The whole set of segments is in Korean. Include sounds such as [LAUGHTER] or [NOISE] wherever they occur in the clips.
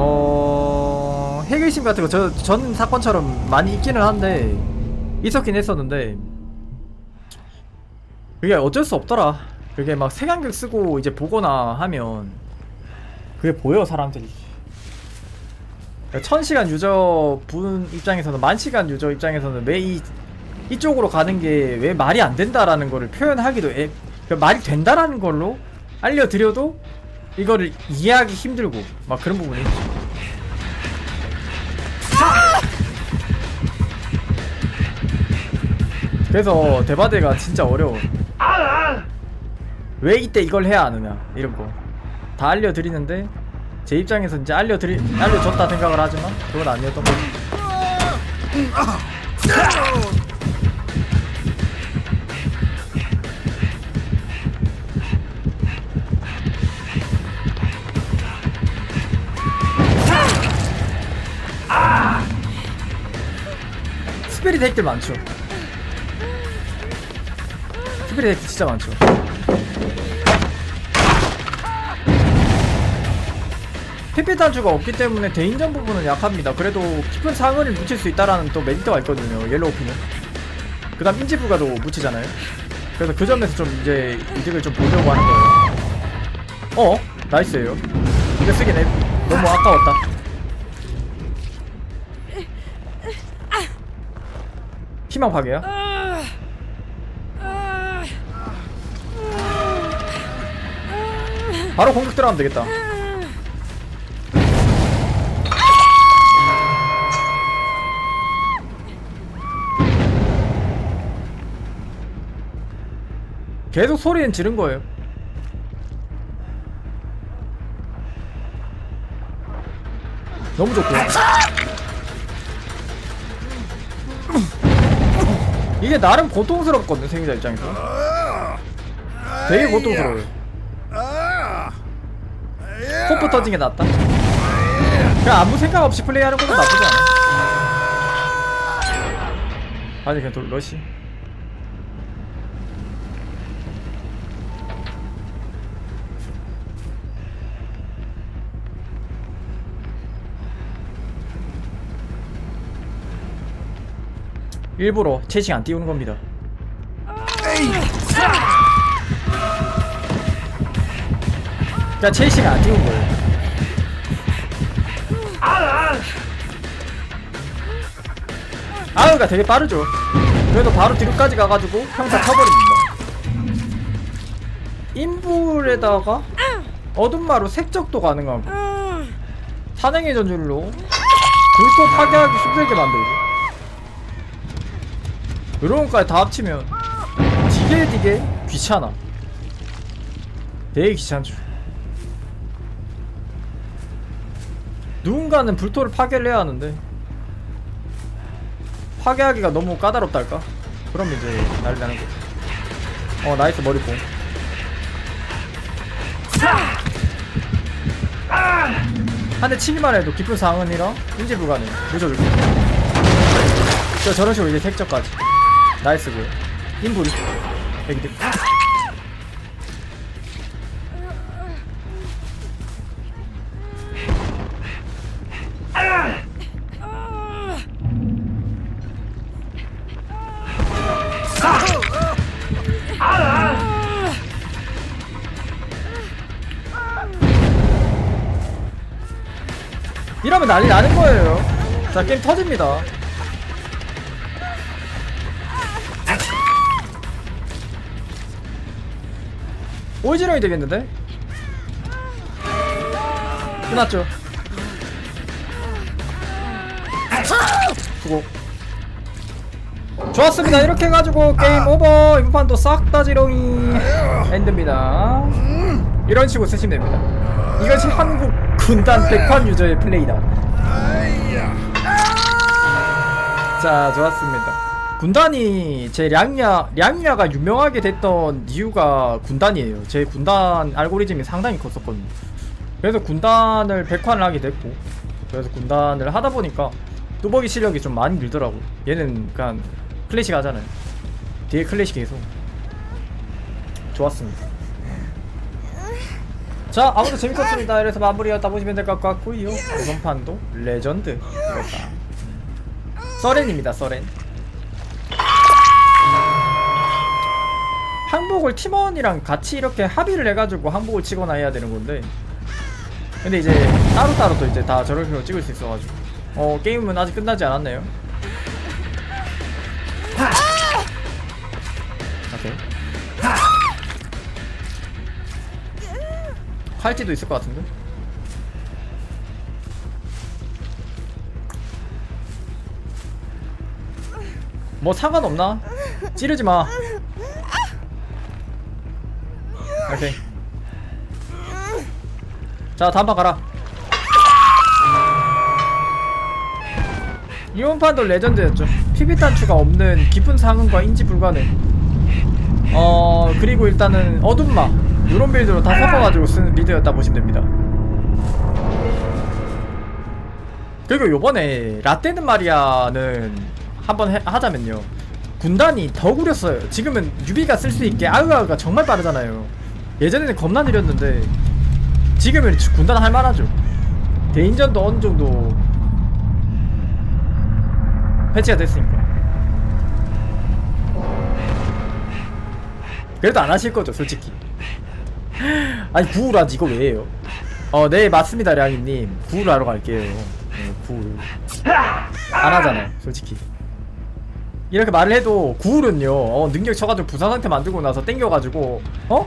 어 핵의심 같은 거 저 전 사건처럼 많이 있기는 한데 있었긴 했었는데 그게 어쩔 수 없더라. 그게 막 색안경 쓰고 이제 보거나 하면 그게 보여 사람들이. 그러니까 천 시간 유저 분 입장에서는 만 시간 유저 입장에서는 왜 이 이쪽으로 가는 게 왜 말이 안 된다라는 거를 표현하기도 애, 그러니까 말이 된다라는 걸로 알려드려도 이거를 이해하기 힘들고 막 그런 부분이 있죠. 그래서 대바대가 진짜 어려워. 왜 이때 이걸 해야 하느냐 이런 거다 알려드리는데 제 입장에서 이제 알려드리 알려줬다 생각을 하지만 그건 아니었던 거죠. 스피릿 핵들 많죠. 스피릿 핵 진짜 많죠. PP 단추가 없기 때문에 대인전 부분은 약합니다. 그래도 깊은 상흔을 묻힐 수 있다라는 또 메리트가 있거든요. 옐로우피는. 그 다음 인지부가도 묻히잖아요. 그래서 그 점에서 좀 이제 이득을 좀 보려고 하는 거예요. 어? 나이스예요. 이거 쓰긴 해. 너무 아까웠다. 희망 파괴야? 바로 공격 들어가면 되겠다. 계속 소리는 지른 거예요. 너무 좋고. 이게 나름 고통스럽거든 생존자 입장에서. 되게 고통스러워요. 호프 터진 게 낫다. 그냥 아무 생각 없이 플레이하는 것도 나쁘지 않아. 아니 그냥 돌 러시. 일부러 채팅 안 띄우는 겁니다. 그러니까 채팅 안 띄운 거예요. 아우가 되게 빠르죠. 그래도 바로 뒤로까지 가가지고 평타 쳐버립니다. 인불에다가 어둠마루 색적도 가능하고 산행의 전줄로 불도 파괴하기 힘들게 만들고 이런 것까지 다 합치면 되게 되게 귀찮아. 되게 귀찮죠. 누군가는 불토를 파괴를 해야 하는데 파괴하기가 너무 까다롭달까? 그럼 이제 난리 나는 거어 나이스 머리뽕. 한대 치기만 해도 깊은 상흔이랑 인지 불가능 늦어줄게. 저 저런 식으로 이제 색적까지 나이스고요 인불 애기들 이러면 난리 나는 거예요. 자 게임 터집니다 오이지렁이 되겠는데? 끝났죠? 수고 좋았습니다. 이렇게 해가지고 게임 오버. 이번 판도 싹 다 지렁이. 엔드입니다. 이런 식으로 쓰시면 됩니다. 이것이 한국 군단 백환 유저의 플레이다. 자 좋았습니다 군단이 제 량야 량야가 유명하게 됐던 이유가 군단이에요. 제 군단 알고리즘이 상당히 컸었거든요. 그래서 군단을 백환을 하게 됐고 그래서 군단을 하다 보니까 뚜벅이 실력이 좀 많이 늘더라고. 얘는 그냥 클래식 하잖아요. 뒤에 클래식 계속 좋았습니다. 자 아무튼 재밌었습니다. 이래서 마무리였다 보시면 될 것 같고요. 이번 판도 레전드. 이겼다. 서렌입니다 서렌 항복을 팀원이랑 같이 이렇게 합의를 해가지고 항복을 치거나 해야 되는 건데. 근데 이제 따로따로 또 이제 다 저렇게 찍을 수 있어가지고. 어 게임은 아직 끝나지 않았네요. 오케이. 칼찌도 있을 것 같은데? 뭐 상관없나? 찌르지 마 오케이. 자 다음 판 가라. 이번 판도 레전드였죠. PB 단추가 없는 깊은 상흔과 인지 불가능. 어 그리고 일단은 어둠마. 요런 빌드로 다 섞어가지고 쓰는 빌드였다 보시면 됩니다. 그리고 요번에 라떼는 마리아는 한번 해- 하자면요. 군단이 더 구렸어요. 지금은 유비가 쓸 수 있게 아으아으가 정말 빠르잖아요 예전에는 겁나 느렸는데 지금은 군단 할만하죠. 대인전도 어느 정도 패치가 됐으니까. 그래도 안 하실 거죠 솔직히. [LAUGHS] 아니 구울하지 이거 왜 해요? 어네 맞습니다 량이님. 구울 하러 갈게요. 네, 구울. 안 하잖아요 솔직히. 이렇게 말을 해도 구울은요 어, 능력 쳐가지고 부산 상태 만들고 나서 땡겨가지고 어?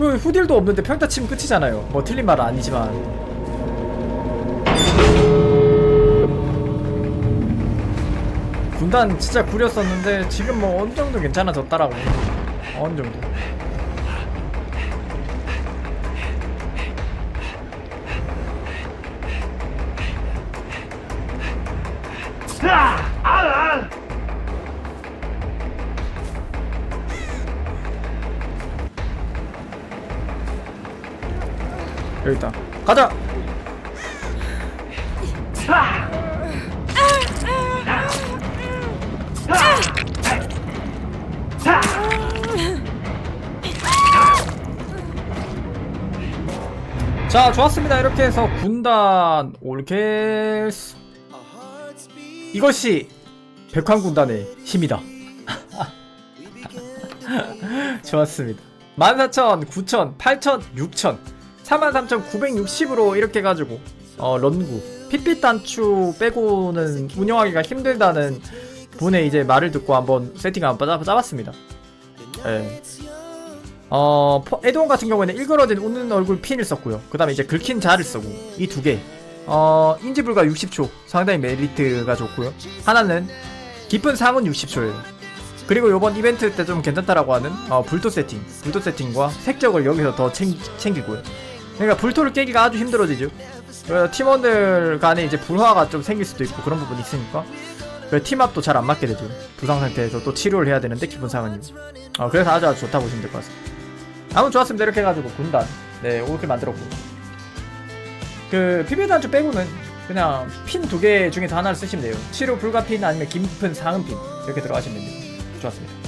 그 후딜도 없는데 평타 치면 끝이잖아요. 뭐 틀린 말은 아니지만. 군단 진짜 구렸었는데 지금 뭐 어느 정도 괜찮아졌다라고 어느 정도 여기 있다 가자! 자 좋았습니다. 이렇게 해서 군단 올케스 이것이 백환 군단의 힘이다. [LAUGHS] 좋았습니다. 14,000, 9,000, 8,000, 6,000 43,960으로 이렇게 해가지고 어 런구 핏빛 단추 빼고는 운영하기가 힘들다는 분의 이제 말을 듣고 한번 세팅을 한번 짜봤- 짜봤습니다 예. 어, 포- 에드온 같은 경우에는 일그러진 웃는 얼굴 핀을 썼고요. 그 다음에 이제 긁힌 자를 쓰고, 이 두 개. 어, 인지불가 60초. 상당히 메리트가 좋고요. 하나는 깊은 상은 60초예요. 그리고 요번 이벤트 때 좀 괜찮다라고 하는, 어, 불토 세팅. 불토 세팅과 색적을 여기서 더 챙, 챙기고요. 그러니까 불토를 깨기가 아주 힘들어지죠. 그래서 팀원들 간에 이제 불화가 좀 생길 수도 있고 그런 부분이 있으니까. 팀합도 잘 안 맞게 되죠. 부상 상태에서 또 치료를 해야 되는데 기분 상은요. 어, 그래서 아주 아주 좋다고 보시면 될 것 같습니다. 아무 좋았습니다. 이렇게 해가지고 군단 네 이렇게 만들었고 그 PB 단추 빼고는 그냥 핀 두 개 중에서 하나를 쓰시면 돼요. 치료 불가 핀 아니면 깊은 상은 핀 이렇게 들어가시면 됩니다. 좋았습니다.